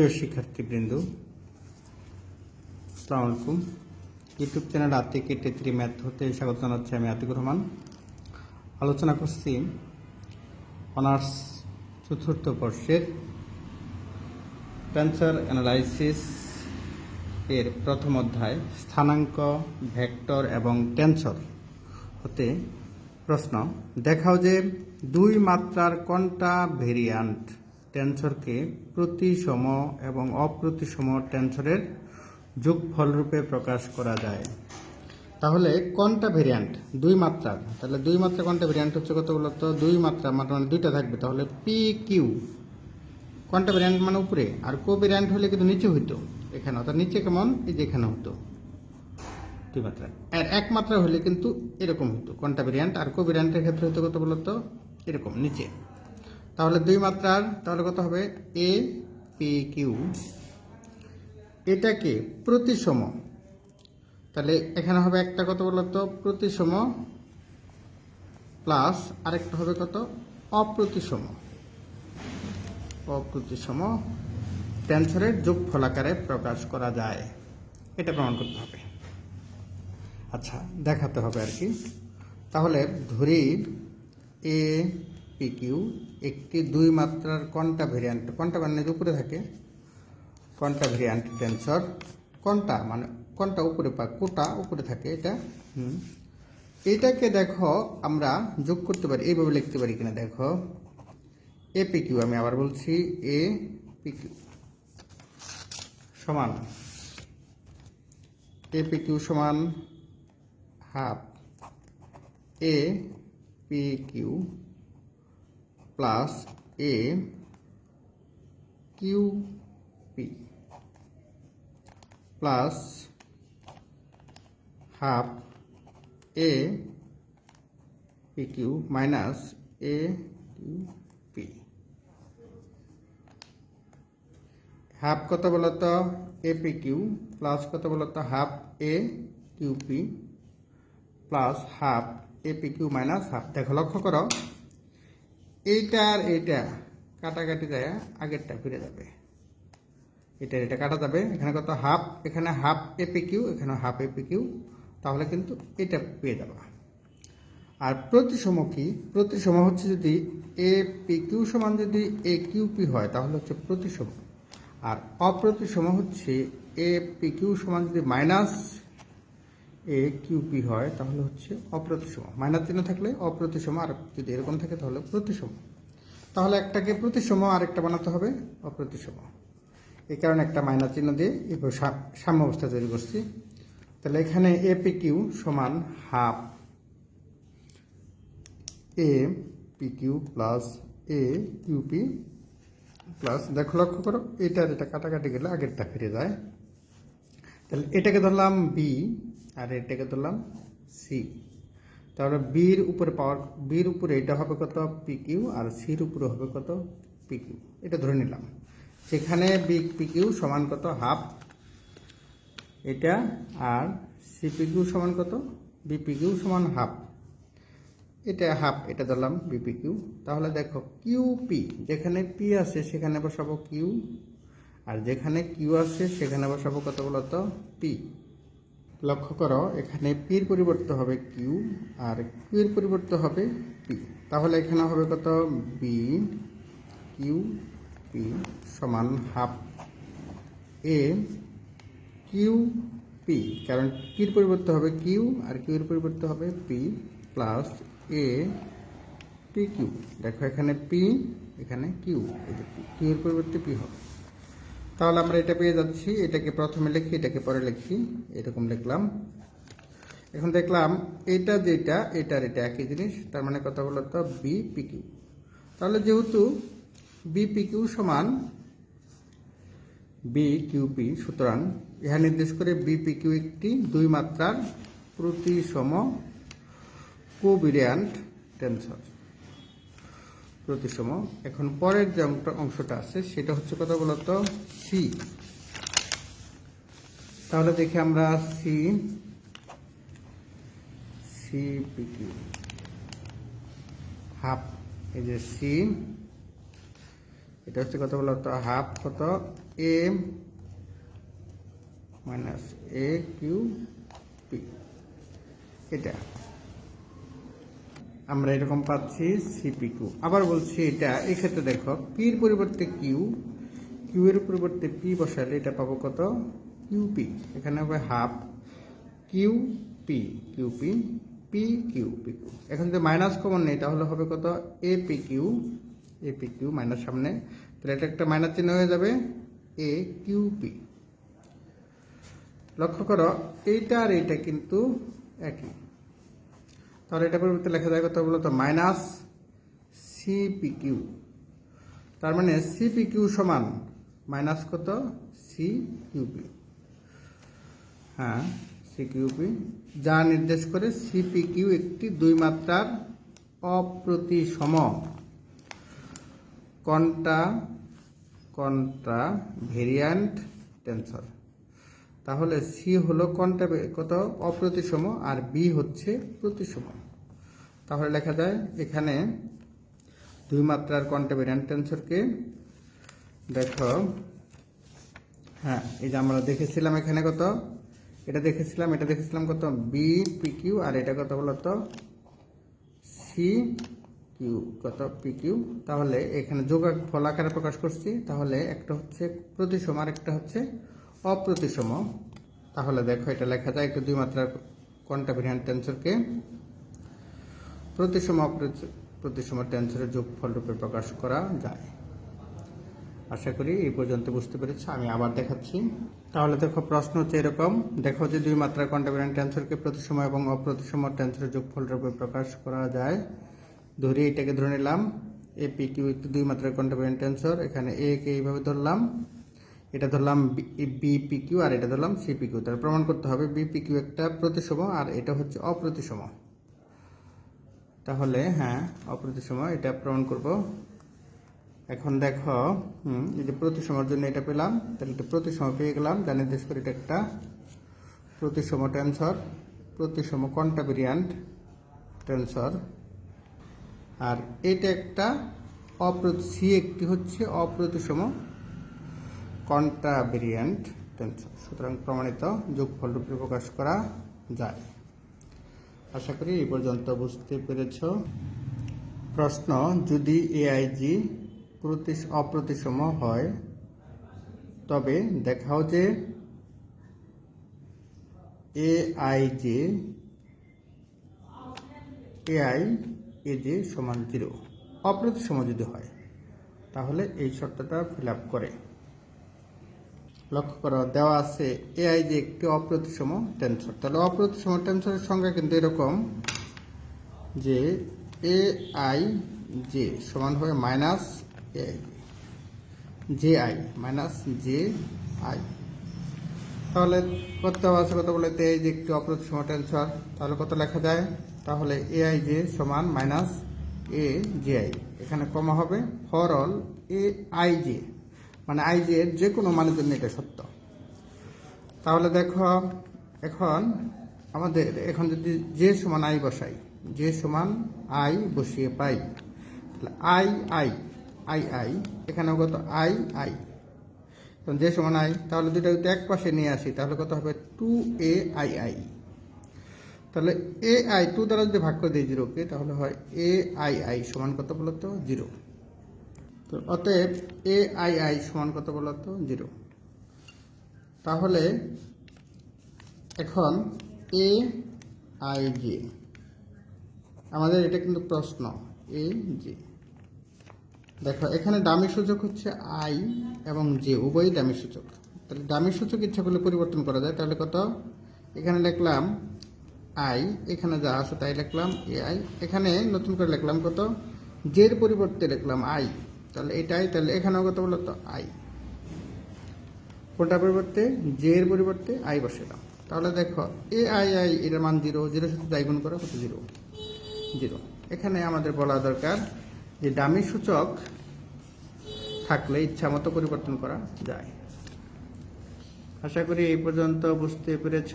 প্রিয় শিক্ষার্থীবৃন্দ, আসসালামু আলাইকুম। ইউটিউব চ্যানেল আতিক এটি থ্রি ম্যাথ হতে স্বাগত জানাচ্ছি আমি আতিকুর রহমান। আলোচনা করছি অনার্স চতুর্থ বর্ষের ক্যান্সার অ্যানালাইসিস এর প্রথম অধ্যায়, স্থানাঙ্ক, ভেক্টর এবং টেন্সর হতে প্রশ্ন। দেখাও যে দুই মাত্রার কোনটা ভেরিয়ান্ট টেন্সরকে প্রতিসম এবং অপ্রতিসম টেন্সরের যোগফল রূপে প্রকাশ করা যায়। তাহলে কোনটা ভেরিয়ান্ট দুই মাত্রার তাহলে দুই মাত্রা কোনটা ভেরিয়ান্ট হচ্ছে কত বলতো দুই মাত্রা মানে দুইটা থাকবে। তাহলে পি কিউ কোনটা ভেরিয়ান্ট মানে উপরে? আর কো ভেরিয়ান্ট হলে কিন্তু নিচে হইতো। এখানে অর্থাৎ নিচে কেমন? এই যে এখানে হতো দুই মাত্রা। আর এক মাত্রা হলে কিন্তু এরকম হতো কোনটা ভেরিয়ান্ট আর কো ভেরিয়ান্টের ক্ষেত্রে হতো কত বলতো এরকম, নিচে। তাহলে দুই মাত্রার, তাহলে কত হবে? এ পি কিউ এটাকে প্রতিসম। তাহলে এখানে হবে একটা কত বলতো প্রতিসম প্লাস আরেকটা হবে কত? অপ্রতিসম। অপ্রতিসম। টেন্সরের যোগফল আকারে প্রকাশ করা যায়। এটা প্রমাণ করতে হবে। আচ্ছা দেখাতে হবে আর কি। তাহলে ধরি এ পি কিউ একটি দুই মাত্রার কন্টা ভেরিয়ান্ট কোনটা মানে উপরে থাকে, কন্টা ভেরিয়ান্ট টেন্সর কোনটা মানে কোনটা উপরে পা কোটা উপরে থাকে এটা, হুম। এইটাকে দেখো, আমরা যোগ করতে পারি, এইভাবে লিখতে পারি কিনা দেখো। এ পি কিউ আমি আবার বলছি এ পি কিউ সমান এ পি কিউ সমান half A P Q plus A Q P plus half A P Q minus A Q P half কত বলতো এ পি কিউ প্লাস কত বলতো half A Q P plus half A P Q minus half দেখো লক্ষ্য করো। এইটা আর এইটা কাটাকাটি যায় আগেরটা ফিরে যাবে। এটা এটা কাটা যাবে। এখানে কত? হাফ, এখানে হাফ এপি কিউ এখানে হাফ এপি কিউ তাহলে কিন্তু এটা পেয়ে যাবা। আর প্রতিসম কি? প্রতিসম হচ্ছে যদি এ পি কিউ সমান যদি এ কিউ পি হয়, তাহলে হচ্ছে প্রতিসম। আর অপ্রতিসম হচ্ছে এ পি কিউ সমান যদি মাইনাস এ কিউপি হয়, তাহলে হচ্ছে অপ্রতিসম। মাইনাস চিহ্ন থাকলে অপ্রতিসম, আর যদি এরকম থাকে তাহলে প্রতিসম। তাহলে একটাকে প্রতিসম, আরেকটা বানাতে হবে অপ্রতিসম। এই কারণে একটা মাইনাস চিহ্ন দিয়ে এরপর সাম্য অবস্থা তৈরি করছি। তাহলে এখানে এ পি কিউ সমান half A P Q plus A Q P plus দেখো লক্ষ্য করো, এটার এটা কাটাকাটি গেলে আগেরটা ফিরে যায়। তাহলে এটাকে ধরলাম বি আর এটাকে ধরলাম সি তাহলে বির উপরে পাওয়ার বির উপরে এটা হবে কত? পি কিউ আর সির উপরে হবে কত? পি কিউ এটা ধরে নিলাম। সেখানে বি পি কিউ সমান কত? হাফ এটা আর সিপি কিউ সমান কত? বিপি কিউ সমান হাফ এটা হাফ এটা ধরলাম বিপি কিউ তাহলে দেখো কিউ পি যেখানে পি আছে সেখানে বসাবো কিউ আর যেখানে কিউ আছে সেখানে বসাবো কত বলতো? পি লক্ষ্য করো, এখানে পির পরিবর্তে হবে কিউ আর কিউর পরিবর্তে হবে পি তাহলে এখানে হবে কত? বি কিউ পি সমান হাফ এ কিউ পি কারণ কির পরিবর্তে হবে কিউ আর কিউর পরিবর্তে হবে P plus A P Q দেখো এখানে পি এখানে কিউ কিউর পরিবর্তে পি হবে। তাহলে আমরা এটা পেয়ে যাচ্ছি, এটাকে প্রথমে লিখি, এটাকে পরে লিখি, এরকম লিখলাম। এখন দেখলাম, এটা যেটা, এটার এটা একই জিনিস, তার মানে কথা বলো তো বি পি কিউ তাহলে যেহেতু বি পি কিউ সমান বি কিউ পি সুতরাং ইহা নির্দেশ করে বি পি কিউ একটি দুই মাত্রার প্রতিসম কোভিরিয়ান্ট টেন্সর। প্রতিসম। এখন পরের যে অংশ- অংশটা আছে, সেটা হচ্ছে কথা বলতো সি তাহলে দেখি আমরা C C P Q half, এই যে সি এটা হচ্ছে কত বলতো হাফ কত? A minus A Q P এটা। আমরা এরকম পাচ্ছি সিপি কিউ আবার বলছি এটা এক্ষেত্রে দেখো পির পরিবর্তে কিউ কিউ এর পরিবর্তে পি বসালে এটা পাবো কত? কিউপি এখানে হবে half Q P Q P P Q P Q এখন যদি মাইনাস কমন নেই, তাহলে হবে কত? A P Q A P Q minus সামনে। তাহলে এটা একটা মাইনাস চিহ্ন হয়ে যাবে এ কিউ পি লক্ষ্য করো, এইটা আর এইটা কিন্তু একই। তাহলে এটা পরিবর্তে লেখা যায় কত বলতো? মাইনাস সিপি কিউ তার মানে সিপি কিউ সমান মাইনাস কত? সি কিউপি হ্যাঁ সিকিউপি যা নির্দেশ করে সিপি কিউ একটি দুই মাত্রার অপ্রতিসম। কন্টা কন্ট্রা ভেরিয়ান্ট টেন্সর। তাহলে সি হলো কন্টা কত? অপ্রতিসম, আর বি হচ্ছে প্রতিসম। তাহলে লেখা যায়, এখানে দুই মাত্রার কন্টা ভেরিয়ান্ট টেন্সরকে দেখো। হ্যাঁ এই যে আমরা দেখেছিলাম এখানে কত? এটা দেখেছিলাম এটা দেখেছিলাম কত? বি পি কিউ আর এটা কত বলতো সি কিউ কত? পি কিউ তাহলে এখানে যোগ ফল আকারে প্রকাশ করছি, তাহলে একটা হচ্ছে প্রতিসম, আর একটা হচ্ছে অপ্রতিসম। তাহলে দেখো, এটা লেখা যায় একটু দুই মাত্রার কোনটা ভেরিয়ান্ট টেন্সরকে প্রতিসম প্রতিসম টেন্সরের যোগফল রূপে প্রকাশ করা যায়। আশা করি এই পর্যন্ত বুঝতে পেরেছ, আমি আবার দেখাচ্ছি। তাহলে দেখো, প্রশ্ন হচ্ছে এরকম, দেখো যে দুই মাত্রার কন্টামিনেন্ট টেন্সরকে প্রতিসম এবং অপ্রতিসম টেন্সরের যোগফল রূপে প্রকাশ করা যায়। ধরি এটাকে ধরে নিলাম এ পি কিউ দুই মাত্রার কন্টামিনেন্ট টেন্সর এখানে এ কে এইভাবে ধরলাম, এটা ধরলাম বি পি কিউ আর এটা ধরলাম সি পি কিউ তাহলে প্রমাণ করতে হবে বি পি কিউ একটা প্রতিসম, আর এটা হচ্ছে অপ্রতিসম। তাহলে হ্যাঁ অপ্রতিসম এটা প্রমাণ করব। এখন দেখো এই যে প্রতিসমর জন্য এটা পেলাম, তাহলে এটা প্রতিসম পেয়ে গেলাম যা নির্দেশ করে এটা একটা প্রতিসম টেন্সর প্রতিসম কন্টাভেরিয়ান্ট টেন্সর আর এটা একটা অপ্রতি সি একটি হচ্ছে অপ্রতিসম কন্ট্রাভেরিয়ান্ট টেন্সর সুতরাং প্রমাণিত যোগফল রূপে প্রকাশ করা যায়। আশা করি এই পর্যন্ত বুঝতে পেরেছ। প্রশ্ন, যদি এআইজি প্রতি অপ্রতিসম হয়, তবে দেখাও যে এআই যে এআই এ যে সমান জিরো অপ্রতিসম যদি হয়, তাহলে এই শর্তটা ফিল করে। লক্ষ্য করা দেওয়া আছে, এআই যে একটি অপ্রতিসম টেন্সর তাহলে অপ্রতিসম টেন্সরের সংখ্যা কিন্তু এরকম যে এ আই জে সমান হবে minus A J I minus J I তাহলে দেওয়া আছে, কত বলে এ যে একটি অপ্রতিসম টেন্সর তাহলে কত লেখা যায়? তাহলে এ আই জে সমান মাইনাস এ জে আই এখানে কমা হবে। For all A I J মানে আই জে এর যে কোনো মানের জন্য এটা সত্য। তাহলে দেখো, এখন আমাদের এখন যদি যে সমান আই বসাই যে সমান আই বসিয়ে পাই, তাহলে আই আই আই আই এখানে কত? আই আই যে সমান আই তাহলে দুটো যদি এক পাশে নিয়ে আসি, তাহলে কত হবে? টু এ আই আই তাহলে এ আই টু দ্বারা যদি ভাগ করে দিই জিরোকে তাহলে হয় এ আই আই সমান কত বলতো? জিরো তো অতএব এ আই আই সমান কত বলতো জিরো। তাহলে এখন এ আই জে আমাদের এটা কিন্তু প্রশ্ন এ জে দেখো, এখানে দামি সূচক হচ্ছে আই এবং জে উভয়ই দামি সূচক। তাহলে দামি সূচক ইচ্ছা করলে পরিবর্তন করা যায়, তাহলে কত? এখানে লিখলাম আই এখানে যা আছে তাই লিখলাম এ আই এখানে নতুন করে লিখলাম কত? জের পরিবর্তে লিখলাম আই তাহলে এটাই, তাহলে এখানেও কত বলো তো আই কোনটার পরিবর্তে? জে এর পরিবর্তে আই বসালাম তাহলে দেখো এ আই আই এর মান জিরো। জিরোর সাথে যাই গুণ করো, কত? জিরো। জিরো। এখানে আমাদের বলা দরকার যে দামি সূচক থাকলে ইচ্ছা মতো পরিবর্তন করা যায়। আশা করি এই পর্যন্ত বুঝতে পেরেছ।